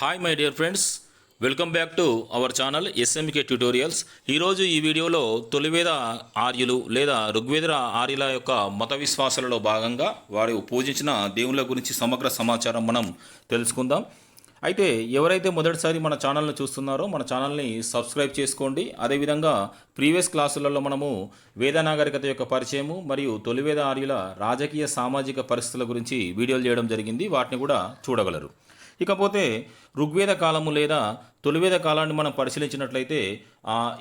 Hi my dear friends welcome back to our channel SMK tutorials ఈరోజు ఈ వీడియోలో తొలివేద ఆర్యులు లేదా ఋగ్వేద ఆర్యుల యొక్క మత విశ్వాసాలలో భాగంగా వారు పూజించిన దేవుళ్ళ గురించి సమగ్ర సమాచారం మనం తెలుసుకుందాం. అయితే ఎవరైతే మొదటిసారి మన ఛానల్ని చూస్తున్నారో మన ఛానల్ని సబ్స్క్రైబ్ చేసుకోండి. అదేవిధంగా ప్రీవియస్ క్లాసులలో మనము వేద నాగరికత యొక్క పరిచయము మరియు తొలివేద ఆర్యుల రాజకీయ సామాజిక పరిస్థితుల గురించి వీడియోలు చేయడం జరిగింది. వాటిని కూడా చూడగలరు. ఇకపోతే ఋగ్వేద కాలము లేదా తొలివేద కాలాన్ని మనం పరిశీలించినట్లయితే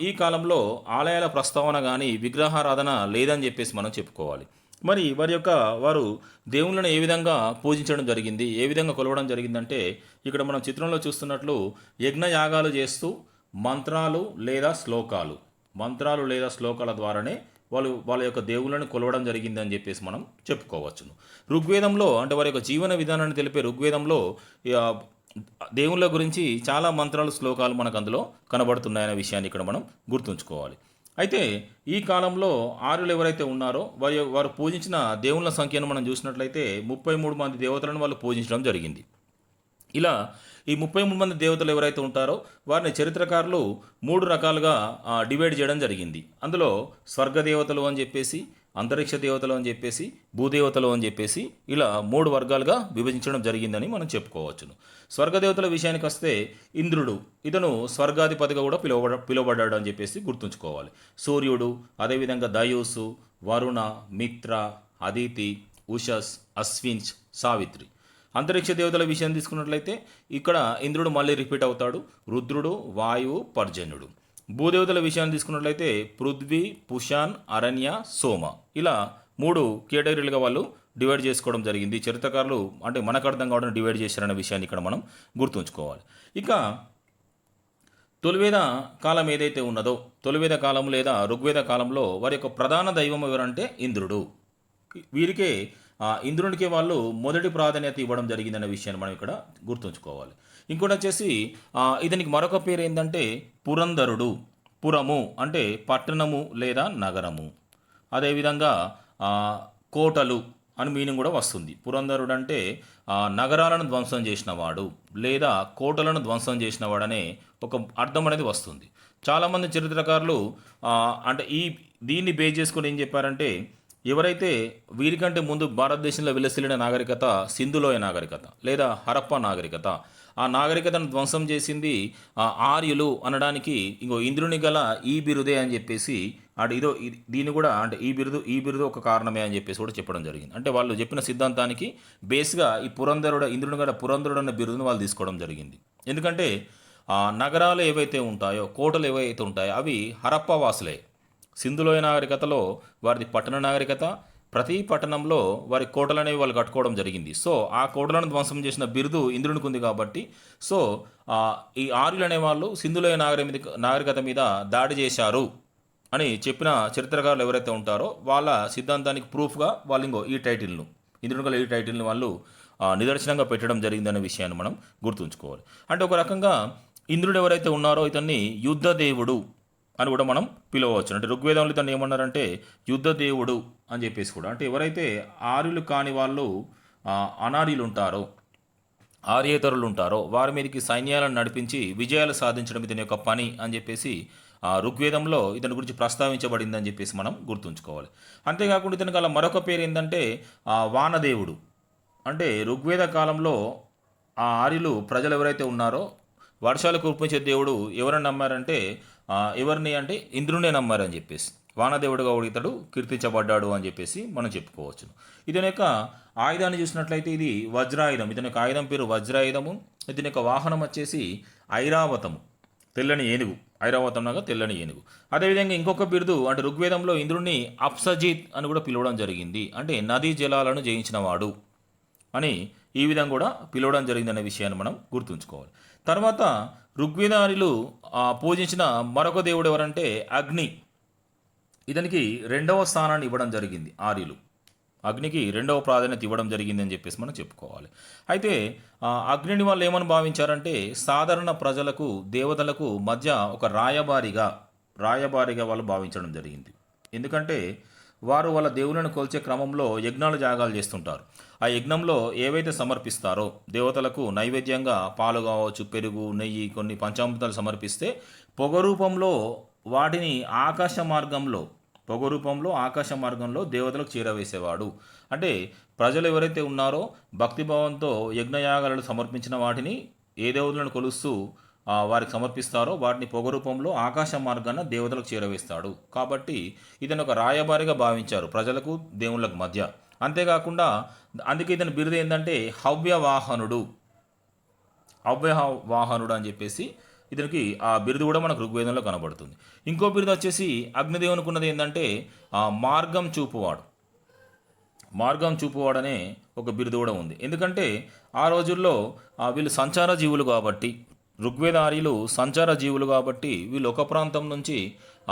ఈ కాలంలో ఆలయాల ప్రస్తావన కానీ విగ్రహారాధన లేదని చెప్పేసి మనం చెప్పుకోవాలి. మరి వారి యొక్క వారు దేవుళ్ళను ఏ విధంగా పూజించడం జరిగింది ఏ విధంగా కొలవడం జరిగిందంటే ఇక్కడ మనం చిత్రంలో చూస్తున్నట్లు యజ్ఞయాగాలు చేస్తూ మంత్రాలు లేదా శ్లోకాలు మంత్రాలు లేదా శ్లోకాల ద్వారానే వాళ్ళు వాళ్ళ యొక్క దేవుళ్ళని కొలవడం జరిగిందని చెప్పేసి మనం చెప్పుకోవచ్చును. ఋగ్వేదంలో అంటే వారి యొక్క జీవన విధానాన్ని తెలిపే ఋగ్వేదంలో దేవుళ్ళ గురించి చాలా మంత్రాలు శ్లోకాలు మనకు అందులో కనబడుతున్నాయనే విషయాన్ని ఇక్కడ మనం గుర్తుంచుకోవాలి. అయితే ఈ కాలంలో ఆర్యులు ఎవరైతే ఉన్నారో వారి వారు పూజించిన దేవుళ్ళ సంఖ్యను మనం చూసినట్లయితే ముప్పై మూడు మంది దేవతలను వాళ్ళు పూజించడం జరిగింది. ఇలా ఈ ముప్పై మూడు మంది దేవతలు ఎవరైతే ఉంటారో వారిని చరిత్రకారులు మూడు రకాలుగా డివైడ్ చేయడం జరిగింది. అందులో స్వర్గ దేవతలు అని చెప్పేసి అంతరిక్ష దేవతలు అని చెప్పేసి భూదేవతలు అని చెప్పేసి ఇలా మూడు వర్గాలుగా విభజించడం జరిగిందని మనం చెప్పుకోవచ్చును. స్వర్గదేవతల విషయానికి వస్తే ఇంద్రుడు ఇతను స్వర్గాధిపతిగా కూడా పిలువబడ పిలువబడ్డాడు అని చెప్పేసి గుర్తుంచుకోవాలి. సూర్యుడు అదేవిధంగా దయూసు వరుణ మిత్ర అదితి ఉషస్ అశ్విన్స్ సావిత్రి. అంతరిక్ష దేవతల విషయం తీసుకున్నట్లయితే ఇక్కడ ఇంద్రుడు మళ్ళీ రిపీట్ అవుతాడు. రుద్రుడు వాయువు పర్జన్యుడు. భూదేవతల విషయాన్ని తీసుకున్నట్లయితే పృథ్వీ పుషాన్ అరణ్య సోమ. ఇలా మూడు కేటగిరీలుగా వాళ్ళు డివైడ్ చేసుకోవడం జరిగింది. చరిత్రకారులు అంటే మనకు అర్థం కావడం డివైడ్ చేశారనే విషయాన్ని ఇక్కడ మనం గుర్తుంచుకోవాలి. ఇక తొలివేద కాలం ఏదైతే ఉన్నదో తొలివేద కాలం లేదా ఋగ్వేద కాలంలో వారి యొక్క ప్రధాన దైవం ఎవరంటే ఇంద్రుడు. వీరికే ఇంద్రునికి వాళ్ళు మొదటి ప్రాధాన్యత ఇవ్వడం జరిగిందనే విషయాన్ని మనం ఇక్కడ గుర్తుంచుకోవాలి. ఇంకోటి వచ్చేసి ఇతనికి మరొక పేరు ఏంటంటే పురంధరుడు. పురము అంటే పట్టణము లేదా నగరము. అదేవిధంగా కోటలు అని మీనింగ్ కూడా వస్తుంది. పురంధరుడు అంటే నగరాలను ధ్వంసం చేసినవాడు లేదా కోటలను ధ్వంసం చేసినవాడనే ఒక అర్థం అనేది వస్తుంది. చాలామంది చరిత్రకారులు అంటే ఈ దీన్ని బేస్ చేసుకొని ఏం చెప్పారంటే ఎవరైతే వీరికంటే ముందు భారతదేశంలో విలసిల్లిన నాగరికత సింధులోయ నాగరికత లేదా హరప్ప నాగరికత ఆ నాగరికతను ధ్వంసం చేసింది ఆ ఆర్యులు అనడానికి ఇంకో ఇంద్రుని గల ఈ బిరుదే అని చెప్పేసి అంటే ఇదో దీన్ని కూడా అంటే ఈ బిరుదు ఈ బిరుదు ఒక కారణమే అని చెప్పేసి కూడా చెప్పడం జరిగింది. అంటే వాళ్ళు చెప్పిన సిద్ధాంతానికి బేస్గా ఈ పురంధరుడు ఇంద్రుని గల పురంధరుడు అన్న బిరుదును వాళ్ళు తీసుకోవడం జరిగింది. ఎందుకంటే ఆ నగరాలు ఏవైతే ఉంటాయో కోటలు ఏవైతే ఉంటాయో అవి హరప్ప వాసులే. సింధులోయ నాగరికతలో వారిది పట్టణ నాగరికత ప్రతి పట్టణంలో వారి కోటలు అనేవి వాళ్ళు కట్టుకోవడం జరిగింది. సో ఆ కోటలను ధ్వంసం చేసిన బిరుదు ఇంద్రునికి ఉంది కాబట్టి సో ఈ ఆర్యులు అనేవాళ్ళు సింధులోయ నాగరి మీద నాగరికత మీద దాడి చేశారు అని చెప్పిన చరిత్రకారులు ఎవరైతే ఉంటారో వాళ్ళ సిద్ధాంతానికి ప్రూఫ్గా వాళ్ళు ఇంకో ఈ టైటిల్ను ఇంద్రుని గల ఈ టైటిల్ని వాళ్ళు నిదర్శనంగా పెట్టడం జరిగిందనే విషయాన్ని మనం గుర్తుంచుకోవాలి. అంటే ఒక రకంగా ఇంద్రుడు ఎవరైతే ఉన్నారో ఇతన్ని యుద్ధ దేవుడు అని కూడా మనం పిలవచ్చు. అంటే ఋగ్వేదంలో తను ఏమన్నారంటే యుద్ధ దేవుడు అని చెప్పేసి కూడా. అంటే ఎవరైతే ఆర్యులు కాని వాళ్ళు అనార్యులు ఉంటారో ఆర్యేతరులు ఉంటారో వారి మీదకి సైన్యాలను నడిపించి విజయాలు సాధించడం ఇతని యొక్క పని అని చెప్పేసి ఆ ఋగ్వేదంలో ఇతని గురించి ప్రస్తావించబడిందని చెప్పేసి మనం గుర్తుంచుకోవాలి. అంతేకాకుండా ఇతని గల మరొక పేరు ఏంటంటే ఆ వానదేవుడు. అంటే ఋగ్వేద కాలంలో ఆ ఆర్యులు ప్రజలు ఎవరైతే ఉన్నారో వర్షాలు కురిపించే దేవుడు ఎవరని నమ్మారంటే ఎవరిని అంటే ఇంద్రునే నమ్మారని చెప్పేసి. వానదేవుడుగా ఉడితాడు కీర్తించబడ్డాడు అని చెప్పేసి మనం చెప్పుకోవచ్చు ఇతని యొక్క ఆయుధాన్ని చూసినట్లయితే ఇది వజ్రాయుధం. ఇతని యొక్క ఆయుధం పేరు వజ్రాయుధము. ఇతని యొక్క వాహనం వచ్చేసి ఐరావతము. తెల్లని ఏనుగు. ఐరావతంలాగా తెల్లని ఏనుగు. అదేవిధంగా ఇంకొక బిరుదు అంటే ఋగ్వేదంలో ఇంద్రుడిని అప్సజీత్ అని కూడా పిలవడం జరిగింది. అంటే నదీ జలాలను జయించినవాడు అని ఈ విధంగా కూడా పిలవడం జరిగిందనే విషయాన్ని మనం గుర్తుంచుకోవాలి. తర్వాత ఋగ్వేదారులు పూజించిన మరొక దేవుడు ఎవరంటే అగ్ని. ఇతనికి రెండవ స్థానాన్ని ఇవ్వడం జరిగింది ఆర్యులు. అగ్నికి రెండవ ప్రాధాన్యత ఇవ్వడం జరిగింది అని చెప్పేసి మనం చెప్పుకోవాలి. అయితే అగ్నిని వాళ్ళు ఏమని భావించారంటే సాధారణ ప్రజలకు దేవతలకు మధ్య ఒక రాయబారిగా రాయబారిగా వాళ్ళు భావించడం జరిగింది. ఎందుకంటే వారు వాళ్ళ దేవులను కొలిచే క్రమంలో యజ్ఞాలు జాగాలు చేస్తుంటారు. ఆ యజ్ఞంలో ఏవైతే సమర్పిస్తారో దేవతలకు నైవేద్యంగా పాలు కావచ్చు పెరుగు నెయ్యి కొన్ని పంచామృతాలు సమర్పిస్తే పొగ రూపంలో వాటిని ఆకాశ మార్గంలో పొగ రూపంలో ఆకాశ మార్గంలో దేవతలకు చేరవేసేవాడు. అంటే ప్రజలు ఎవరైతే ఉన్నారో భక్తిభావంతో యజ్ఞయాగాలను సమర్పించిన వాటిని ఏ దేవతలను కొలుస్తూ వారికి సమర్పిస్తారో వాటిని పొగ రూపంలో ఆకాశ మార్గాన దేవతలకు చేరవేస్తాడు. కాబట్టి ఇతను ఒక రాయబారిగా భావించారు ప్రజలకు దేవుళ్ళకు మధ్య. అంతేకాకుండా అందుకే ఇతని బిరుదు ఏంటంటే హవ్యవాహనుడు. అవ్య వాహనుడు అని చెప్పేసి ఇతనికి ఆ బిరుదు కూడా మనకు ఋగ్వేదంలో కనబడుతుంది. ఇంకో బిరుదు వచ్చేసి అగ్నిదేవునికి ఉన్నది ఏంటంటే ఆ మార్గం చూపువాడు. మార్గం చూపువాడనే ఒక బిరుదు కూడా ఉంది. ఎందుకంటే ఆ రోజుల్లో వీళ్ళు సంచార జీవులు కాబట్టి ఋగ్వేదార్యులు సంచార జీవులు కాబట్టి వీళ్ళు ఒక ప్రాంతం నుంచి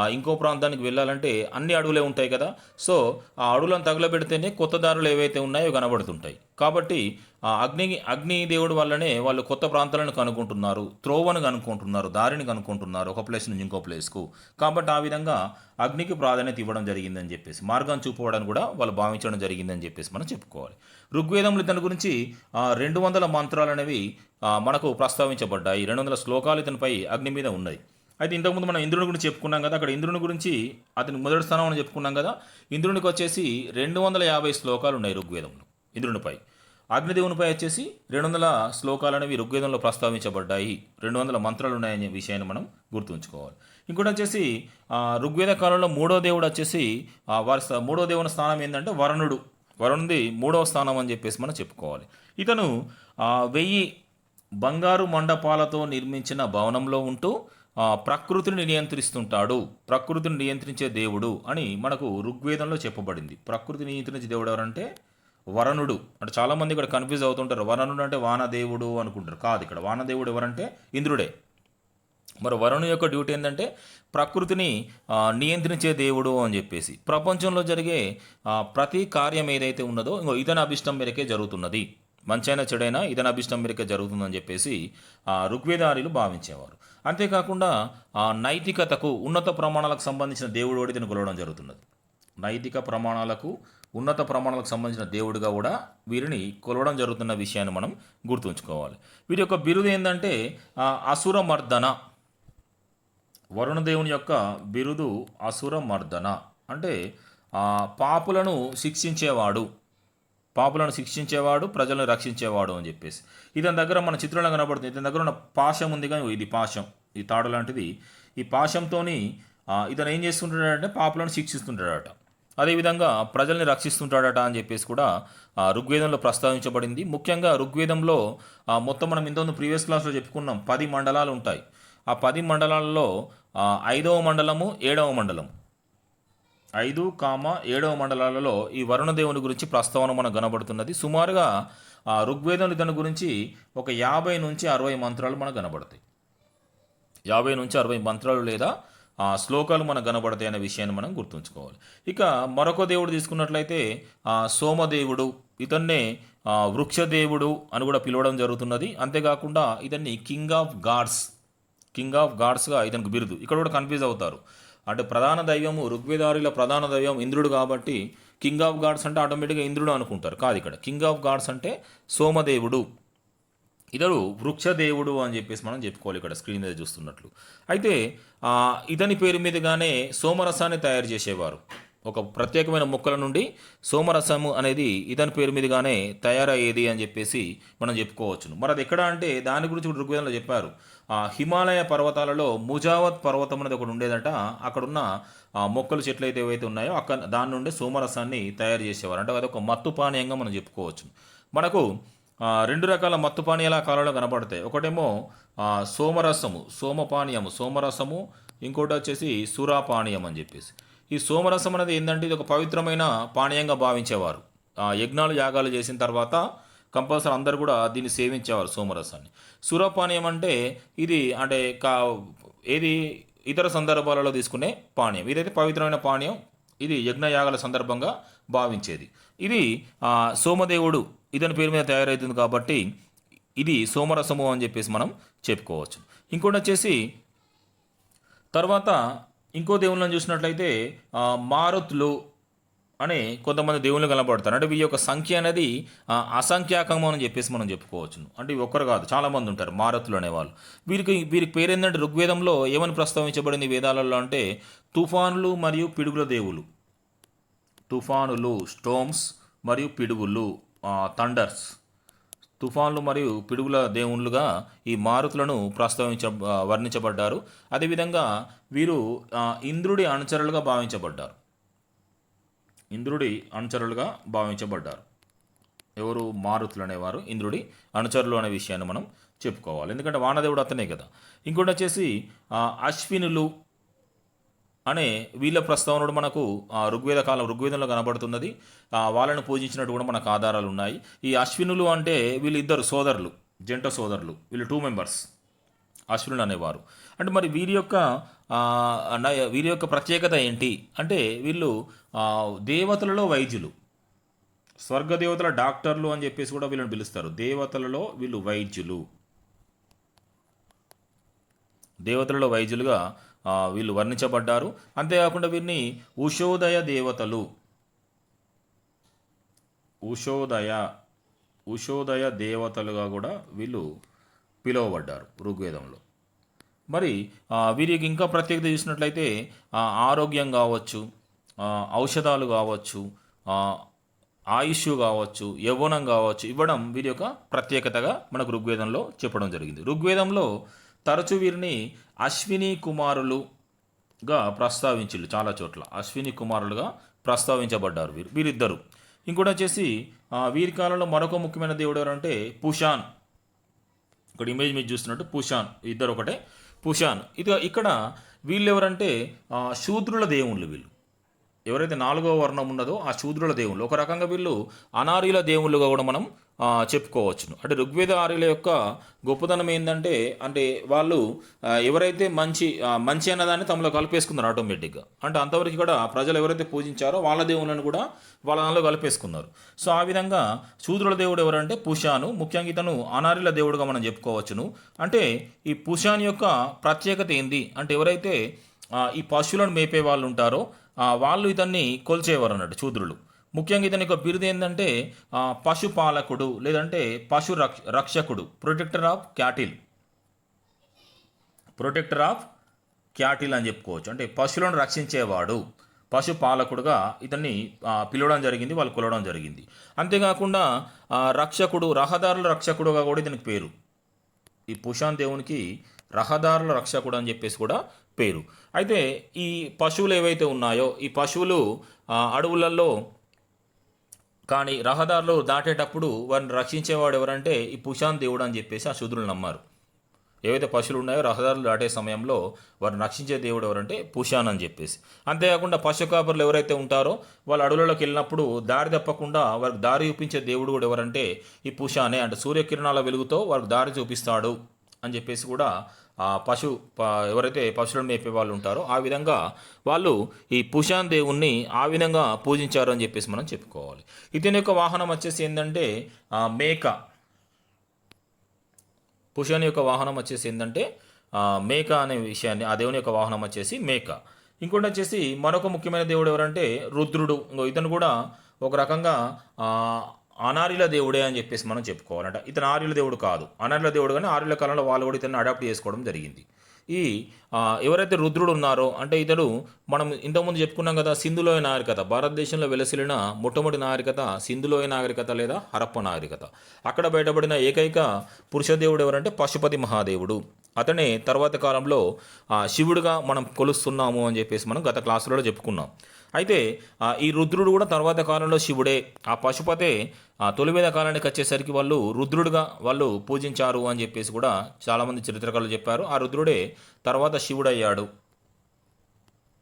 ఇంకో ప్రాంతానికి వెళ్ళాలంటే అన్ని అడవులే ఉంటాయి కదా. సో ఆ అడవులను తగలబెడితేనే కొత్త దారులు ఏవైతే ఉన్నాయో కనబడుతుంటాయి. కాబట్టి ఆ అగ్ని అగ్ని దేవుడి వల్లనే వాళ్ళు కొత్త ప్రాంతాలను కనుక్కుంటున్నారు. త్రోవను కనుక్కుంటున్నారు. దారిని కనుక్కుంటున్నారు. ఒక ప్లేస్ నుంచి ఇంకో ప్లేస్కు. కాబట్టి ఆ విధంగా అగ్నికి ప్రాధాన్యత ఇవ్వడం జరిగిందని చెప్పేసి మార్గం చూపుకోవడానికి కూడా వాళ్ళు భావించడం జరిగిందని చెప్పేసి మనం చెప్పుకోవాలి. ఋగ్వేదంలో ఇతని గురించి రెండు వందల మంత్రాలు అనేవి మనకు ప్రస్తావించబడ్డాయి. రెండు వందల శ్లోకాలు ఇతనిపై అగ్ని మీద ఉన్నాయి. అయితే ఇంతకుముందు మనం ఇంద్రుని గురించి చెప్పుకున్నాం కదా అక్కడ ఇంద్రుని గురించి అతని మొదటి స్థానం అని చెప్పుకున్నాం కదా ఇంద్రునికి వచ్చేసి రెండు వందల యాభై శ్లోకాలు ఉన్నాయి ఋగ్వేదంలో ఇంద్రునిపై. అగ్నిదేవునిపై వచ్చేసి రెండు వందల శ్లోకాలు అనేవి ఋగ్వేదంలో ప్రస్తావించబడ్డాయి రెండు వందల మంత్రాలు ఉన్నాయనే విషయాన్ని మనం గుర్తుంచుకోవాలి ఇంకోటి వచ్చేసి ఋగ్వేద కాలంలో మూడో దేవుడు వచ్చేసి వారి మూడో దేవుని స్థానం ఏంటంటే వరుణుడు వరుణుది మూడవ స్థానం అని చెప్పేసి మనం చెప్పుకోవాలి. ఇతను వెయ్యి బంగారు మండపాలతో నిర్మించిన భవనంలో ఉంటూ ప్రకృతిని నియంత్రిస్తుంటాడు. ప్రకృతిని నియంత్రించే దేవుడు అని మనకు ఋగ్వేదంలో చెప్పబడింది. ప్రకృతిని నియంత్రించే దేవుడు ఎవరంటే వరుణుడు. అంటే చాలామంది ఇక్కడ కన్ఫ్యూజ్ అవుతుంటారు. వరణుడు అంటే వానదేవుడు అనుకుంటారు. కాదు ఇక్కడ వానదేవుడు ఎవరంటే ఇంద్రుడే. మరి వరుణు యొక్క డ్యూటీ ఏంటంటే ప్రకృతిని నియంత్రించే దేవుడు అని చెప్పేసి. ప్రపంచంలో జరిగే ప్రతి కార్యం ఏదైతే ఉన్నదో ఇంకో ఇతని అభిష్టం మేరకే జరుగుతున్నది. మంచైనా చెడైనా ఇదన అభిష్టం మేరకే జరుగుతుందని చెప్పేసి ఆ, ఋగ్వేదారులు భావించేవారు. అంతేకాకుండా ఆ, నైతికతకు ఉన్నత ప్రమాణాలకు సంబంధించిన దేవుడు కూడా ఇతను కొలవడం జరుగుతున్నది. నైతిక ప్రమాణాలకు ఉన్నత ప్రమాణాలకు సంబంధించిన దేవుడిగా కూడా వీరిని కొలవడం జరుగుతున్న విషయాన్ని మనం గుర్తుంచుకోవాలి. వీరి యొక్క బిరుదు ఏంటంటే అసురమర్దన. వరుణదేవుని యొక్క బిరుదు అసురమర్దన. అంటే పాపులను శిక్షించేవాడు. పాపులను శిక్షించేవాడు ప్రజలను రక్షించేవాడు అని చెప్పేసి. ఇతని దగ్గర మన చిత్రంలో కనబడుతుంది. ఇతని దగ్గర ఉన్న పాశం ఉంది కానీ ఇది పాశం. ఈ తాడు లాంటిది. ఈ పాశంతో ఇతను ఏం చేస్తుంటాడంటే పాపులను శిక్షిస్తుంటాడట. అదేవిధంగా ప్రజల్ని రక్షిస్తుంటాడట అని చెప్పేసి కూడా ఋగ్వేదంలో ప్రస్తావించబడింది. ముఖ్యంగా ఋగ్వేదంలో మొత్తం మనం ఇంతకుముందు ప్రీవియస్ క్లాస్లో చెప్పుకున్నాం పది మండలాలు ఉంటాయి. ఆ పది మండలాల్లో ఐదవ మండలము ఏడవ మండలం ఐదు కామ ఏడవ మండలాలలో ఈ వరుణదేవుని గురించి ప్రస్తావన మనకు కనబడుతున్నది. సుమారుగా ఆ, ఋగ్వేదం దాని గురించి ఒక యాభై నుంచి అరవై మంత్రాలు మనకు కనబడతాయి. యాభై నుంచి అరవై మంత్రాలు లేదా ఆ, శ్లోకాలు మనకు కనబడతాయి అనే విషయాన్ని మనం గుర్తుంచుకోవాలి. ఇక మరొక దేవుడు తీసుకున్నట్లయితే ఆ, సోమదేవుడు ఇతన్నే వృక్షదేవుడు అని కూడా పిలవడం జరుగుతున్నది. అంతేకాకుండా ఇతన్ని king of gods king of గాడ్స్గా ఇతనికి బిరుదు. ఇక్కడ కూడా కన్ఫ్యూజ్ అవుతారు. అంటే ప్రధాన దైవము ఋగ్వేదారుల ప్రధాన దైవం ఇంద్రుడు కాబట్టి కింగ్ ఆఫ్ గాడ్స్ అంటే ఆటోమేటిక్గా ఇంద్రుడు అనుకుంటారు. కాదు ఇక్కడ. కింగ్ ఆఫ్ గాడ్స్ అంటే సోమదేవుడు. ఇతడు వృక్షదేవుడు అని చెప్పేసి మనం చెప్పుకోవాలి ఇక్కడ స్క్రీన్ మీద చూస్తున్నట్లు. అయితే ఇతని పేరు మీదుగానే సోమరసాన్ని తయారు చేసేవారు. ఒక ప్రత్యేకమైన మొక్కల నుండి సోమరసము అనేది ఇతని పేరు మీదుగానే తయారయ్యేది అని చెప్పేసి మనం చెప్పుకోవచ్చును. మరి అది ఎక్కడ అంటే దాని గురించి కూడా ఋగ్వేదంలో చెప్పారు. ఆ హిమాలయ పర్వతాలలో ముజావత్ పర్వతం అనేది ఒకటి ఉండేదట. అక్కడున్న ఆ మొక్కలు చెట్లు అయితే ఏవైతే ఉన్నాయో అక్కడ దాని నుండి సోమరసాన్ని తయారు చేసేవారు. అంటే అదొక మత్తు పానీయంగా మనం చెప్పుకోవచ్చు. మనకు రెండు రకాల మత్తు పానీయాల కాలంలో కనపడతాయి ఒకటేమో సోమరసము సోమపానీయము సోమరసము ఇంకోటి వచ్చేసి సురాపానీయం అని చెప్పేసి. ఈ సోమరసం అనేది ఏంటంటే ఇది ఒక పవిత్రమైన పానీయంగా భావించేవారు. యజ్ఞాలు యాగాలు చేసిన తర్వాత కంపల్సరీ అందరు కూడా దీన్ని సేవించేవారు సోమరసాన్ని. సురపానీయం అంటే ఇది అంటే కా ఏది ఇతర సందర్భాలలో తీసుకునే పానీయం. ఇదైతే పవిత్రమైన పానీయం. ఇది యజ్ఞయాగాల సందర్భంగా భావించేది. ఇది సోమదేవుడు ఇతని పేరు మీద తయారవుతుంది కాబట్టి ఇది సోమరసము అని చెప్పేసి మనం చెప్పుకోవచ్చు. ఇంకోటి వచ్చేసి తర్వాత ఇంకో దేవుళ్ళని చూసినట్లయితే మారుతులు అనే కొంతమంది దేవుళ్ళు కనబడతారు. అంటే వీరి యొక్క సంఖ్య అనేది అసంఖ్యాకము అని చెప్పేసి మనం చెప్పుకోవచ్చును. అంటే ఒక్కరు కాదు చాలామంది ఉంటారు మారతులు అనేవాళ్ళు. వీరికి వీరికి పేరు ఏంటంటే ఋగ్వేదంలో ఏమని ప్రస్తావించబడింది వేదాలలో అంటే తుఫానులు మరియు పిడుగుల దేవులు. తుఫానులు స్టోమ్స్ మరియు పిడుగులు థండర్స్. తుఫాన్లు మరియు పిడుగుల దేవుళ్ళుగా ఈ మారుతులను ప్రస్తావించ వర్ణించబడ్డారు. అదేవిధంగా వీరు ఇంద్రుడి అనుచరులుగా భావించబడ్డారు. ఇంద్రుడి అనుచరులుగా భావించబడ్డారు. ఎవరు? మారుతులు అనేవారు ఇంద్రుడి అనుచరులు అనే విషయాన్ని మనం చెప్పుకోవాలి. ఎందుకంటే వానదేవుడు అతనే కదా. ఇంకోటి వచ్చేసి అశ్వినులు అనే వీళ్ళ ప్రస్తావనలు మనకు ఆ, ఋగ్వేద కాలం ఋగ్వేదంలో కనబడుతున్నది. వాళ్ళను వాళ్ళని పూజించినట్టు కూడా మనకు ఆధారాలు ఉన్నాయి. ఈ అశ్వినులు అంటే వీళ్ళు ఇద్దరు సోదరులు జంట సోదరులు. వీళ్ళు టూ మెంబర్స్ అశ్వినులు అనేవారు. అంటే మరి వీరి యొక్క వీరి యొక్క ప్రత్యేకత ఏంటి? అంటే వీళ్ళు దేవతలలో వైద్యులు. స్వర్గదేవతల డాక్టర్లు అని చెప్పేసి కూడా వీళ్ళని పిలుస్తారు. దేవతలలో వీళ్ళు వైద్యులు. దేవతలలో వైద్యులుగా వీళ్ళు వర్ణించబడ్డారు. అంతేకాకుండా వీరిని ఉషోదయ దేవతలు. ఉషోదయ ఉషోదయ దేవతలుగా కూడా వీళ్ళు పిలువబడ్డారు ఋగ్వేదంలో. మరి వీరికి ఇంకా ప్రత్యేకత చూసినట్లయితే ఆరోగ్యం కావచ్చు ఔషధాలు కావచ్చు ఆయుష్ కావచ్చు యవ్వనం కావచ్చు ఇవ్వడం వీరి యొక్క ప్రత్యేకతగా మనకు ఋగ్వేదంలో చెప్పడం జరిగింది. ఋగ్వేదంలో తరచు వీరిని అశ్విని కుమారులుగా ప్రస్తావించిళ్ళు చాలా చోట్ల. అశ్విని కుమారులుగా ప్రస్తావించబడ్డారు వీరు వీరిద్దరు. ఇంకోటి వచ్చేసి వీరి కాలంలో మరొక ముఖ్యమైన దేవుడు ఎవరంటే పుషాన్. ఇక్కడ ఇమేజ్ మీరు చూస్తున్నట్టు పుషాన్. ఇద్దరు ఒకటే. కుషాన్ ఇది ఇక్కడ వీళ్ళు ఎవరంటే శూద్రుల దేవుళ్ళు వీళ్ళు. ఎవరైతే నాలుగవ వర్ణం ఉన్నదో ఆ శూద్రుల దేవుళ్ళు. ఒక రకంగా వీళ్ళు అనార్యుల దేవుళ్ళుగా కూడా మనం చెప్పుకోవచ్చును. అంటే ఋగ్వేద ఆర్యుల యొక్క గొప్పతనం ఏంటంటే అంటే వాళ్ళు ఎవరైతే మంచి మంచి అన్నదాన్ని తమలో కలిపేసుకున్నారు ఆటోమేటిక్గా. అంటే అంతవరకు కూడా ప్రజలు ఎవరైతే పూజించారో వాళ్ళ దేవుళ్ళని కూడా వాళ్ళ దానిలో కలిపేసుకున్నారు. సో ఆ విధంగా శూద్రుల దేవుడు ఎవరంటే పుషాను. ముఖ్యంగా ఇతను అనార్యుల దేవుడుగా మనం చెప్పుకోవచ్చును. అంటే ఈ పుషాన్ యొక్క ప్రత్యేకత ఏంది? అంటే ఎవరైతే ఈ పశువులను మేపే వాళ్ళు ఉంటారో వాళ్ళు ఇతన్ని కొల్చేవారు అన్నట్టు శూద్రులు. ముఖ్యంగా ఇతని యొక్క బిరుదు ఏంటంటే పశుపాలకుడు లేదంటే పశు రక్ష రక్షకుడు. Protector of cattle protector of cattle అని చెప్పుకోవచ్చు. అంటే పశువులను రక్షించేవాడు. పశుపాలకుడుగా ఇతన్ని పిలవడం జరిగింది వాళ్ళు కొలవడం జరిగింది. అంతేకాకుండా రక్షకుడు రహదారుల రక్షకుడుగా కూడా ఇతనికి పేరు. ఈ పుషాన్ దేవునికి రహదారుల రక్షకుడు అని చెప్పేసి కూడా పేరు. అయితే ఈ పశువులు ఏవైతే ఉన్నాయో ఈ పశువులు అడవులలో కానీ రహదారులు దాటేటప్పుడు వారిని రక్షించేవాడు ఎవరంటే ఈ పుషాన్ దేవుడు అని చెప్పేసి ఆ శూద్రులు నమ్మారు. ఏవైతే పశువులు ఉన్నాయో రహదారులు దాటే సమయంలో వారిని రక్షించే దేవుడు ఎవరంటే పుషాన్ అని చెప్పేసి. అంతేకాకుండా పశు కాపర్లు ఎవరైతే ఉంటారో వాళ్ళు అడవులలోకి వెళ్ళినప్పుడు దారి తప్పకుండా వారికి దారి చూపించే దేవుడు కూడా ఎవరంటే ఈ పుషానే. అంటే సూర్యకిరణాల వెలుగుతో వారికి దారి చూపిస్తాడు అని చెప్పేసి కూడా పశు ప- ఎవరైతే పశువులను మేపే వాళ్ళు ఉంటారో ఆ విధంగా వాళ్ళు ఈ పుషాన్ దేవుణ్ణి ఆ విధంగా పూజించారు అని చెప్పేసి మనం చెప్పుకోవాలి. ఇతని యొక్క వాహనం వచ్చేసి ఏంటంటే మేక. పుషాన్ యొక్క వాహనం వచ్చేసి ఏంటంటే మేక అనే విషయాన్ని ఆ దేవుని యొక్క వాహనం వచ్చేసి మేక. ఇంకోటి వచ్చేసి మరొక ముఖ్యమైన దేవుడు ఎవరంటే రుద్రుడు. ఇంకో ఇతను కూడా ఒక రకంగా అనార్యుల దేవుడే అని చెప్పేసి మనం చెప్పుకోవాలంట. ఇతను ఆర్యుల దేవుడు కాదు. అనార్యుల దేవుడు కానీ ఆర్యుల కాలంలో వాళ్ళు కూడా ఇతను అడాప్ట్ చేసుకోవడం జరిగింది. ఈ ఎవరైతే రుద్రుడు ఉన్నారో అంటే ఇతడు మనం ఇంతకుముందు చెప్పుకున్నాం కదా సింధులోయ నాగరికత. భారతదేశంలో వెలసిలిన మొట్టమొదటి నాగరికత సింధులోయ నాగరికత లేదా హరప్ప నాగరికత. అక్కడ బయటపడిన ఏకైక పురుష దేవుడు ఎవరంటే పశుపతి మహాదేవుడు. అతనే తర్వాత కాలంలో శివుడుగా మనం కొలుస్తున్నాము అని చెప్పేసి మనం గత క్లాసులలో చెప్పుకున్నాం. అయితే ఈ రుద్రుడు కూడా తర్వాత కాలంలో శివుడే. ఆ పశుపతే తొలివేద కాలానికి వచ్చేసరికి వాళ్ళు రుద్రుడుగా వాళ్ళు పూజించారు అని చెప్పేసి కూడా చాలామంది చరిత్రకారులు చెప్పారు. ఆ రుద్రుడే తర్వాత శివుడయ్యాడు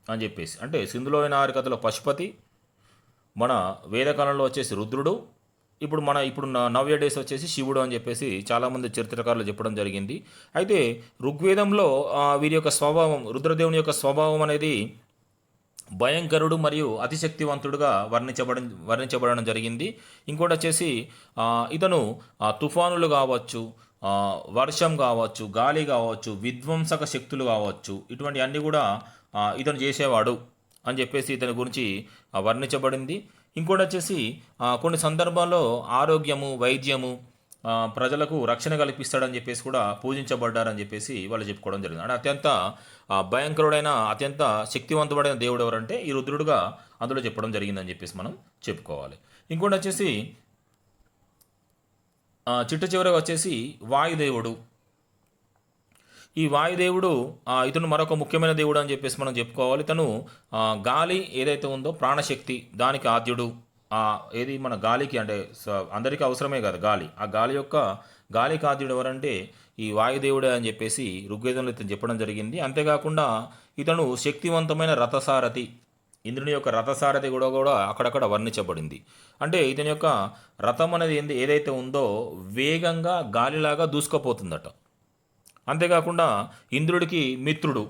అని చెప్పేసి. అంటే సింధులో నాగరికతలో పశుపతి మన వేదకాలంలో వచ్చేసి రుద్రుడు ఇప్పుడు మన ఇప్పుడు నవ్య డేస్ వచ్చేసి శివుడు అని చెప్పేసి చాలామంది చరిత్రకారులు చెప్పడం జరిగింది. అయితే ఋగ్వేదంలో వీరి యొక్క స్వభావం రుద్రదేవుని యొక్క స్వభావం అనేది భయంకరుడు మరియు అతిశక్తివంతుడుగా వర్ణించబడ వర్ణించబడడం జరిగింది. ఇంకోటి వచ్చేసి ఇతను తుఫానులు కావచ్చు వర్షం కావచ్చు గాలి కావచ్చు విధ్వంసక శక్తులు కావచ్చు ఇటువంటి అన్నీ కూడా ఇతను చేసేవాడు అని చెప్పేసి ఇతని గురించి వర్ణించబడింది. ఇంకోటి వచ్చేసి కొన్ని సందర్భాల్లో ఆరోగ్యము వైద్యము ప్రజలకు రక్షణ కల్పిస్తాడని చెప్పేసి కూడా పూజించబడ్డారని చెప్పేసి వాళ్ళు చెప్పుకోవడం జరిగింది. అంటే అత్యంత భయంకరుడైన అత్యంత శక్తివంతుడైన దేవుడు ఎవరంటే ఈ రుద్రుడుగా అందులో చెప్పడం జరిగిందని చెప్పేసి మనం చెప్పుకోవాలి. ఇంకోటి వచ్చేసి చిట్ట చివరగా వచ్చేసి వాయుదేవుడు. ఈ వాయుదేవుడు ఆ, ఇతను మరొక ముఖ్యమైన దేవుడు అని చెప్పేసి మనం చెప్పుకోవాలి. తను గాలి ఏదైతే ఉందో ప్రాణశక్తి దానికి ఆద్యుడు. ఆ, ఏది మన గాలికి అంటే స- అందరికీ అవసరమే కదా గాలి. ఆ గాలి యొక్క గాలికి ఆద్యుడు ఎవరంటే ఈ వాయుదేవుడే అని చెప్పేసి ఋగ్వేదంలో ఇతను చెప్పడం జరిగింది. అంతేకాకుండా ఇతను శక్తివంతమైన రథసారథి ఇంద్రుని యొక్క రథసారథి కూడా కూడా అక్కడక్కడ వర్ణించబడింది. అంటే ఇతని యొక్క రథం అనేది ఏంది ఏదైతే ఉందో వేగంగా గాలిలాగా దూసుకుపోతుందట. అంతేకాకుండా ఇంద్రుడికి మిత్రుడు.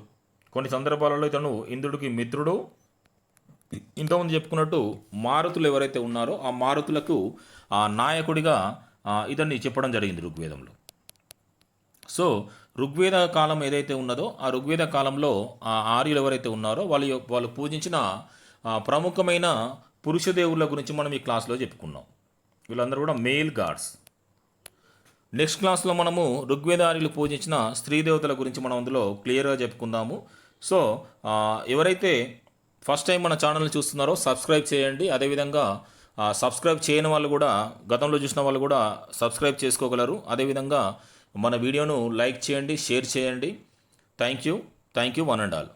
కొన్ని సందర్భాలలో ఇతను ఇంద్రుడికి మిత్రుడు. ఇంతకుముందు చెప్పుకున్నట్టు మారుతులు ఎవరైతే ఉన్నారో ఆ మారుతులకు ఆ నాయకుడిగా ఇతన్ని చెప్పడం జరిగింది ఋగ్వేదంలో. సో ఋగ్వేద కాలం ఏదైతే ఉన్నదో ఆ ఋగ్వేద కాలంలో ఆ ఆర్యులు ఎవరైతే ఉన్నారో వాళ్ళు వాళ్ళు పూజించిన ప్రముఖమైన పురుష దేవుళ్ళ గురించి మనం ఈ క్లాస్లో చెప్పుకున్నాం. వీళ్ళందరూ కూడా మేల్ గాడ్స్. నెక్స్ట్ క్లాస్లో మనము ఋగ్వేదారులు పూజించిన స్త్రీ దేవతల గురించి మనం అందులో క్లియర్గా చెప్పుకుందాము. సో ఎవరైతే ఫస్ట్ టైం మన ఛానల్ని చూస్తున్నారో సబ్స్క్రైబ్ చేయండి. అదేవిధంగా సబ్స్క్రైబ్ చేయని వాళ్ళు కూడా గతంలో చూసిన వాళ్ళు కూడా సబ్స్క్రైబ్ చేసుకోగలరు. అదేవిధంగా మన వీడియోను లైక్ చేయండి షేర్ చేయండి. Thank you. Thank you one and all.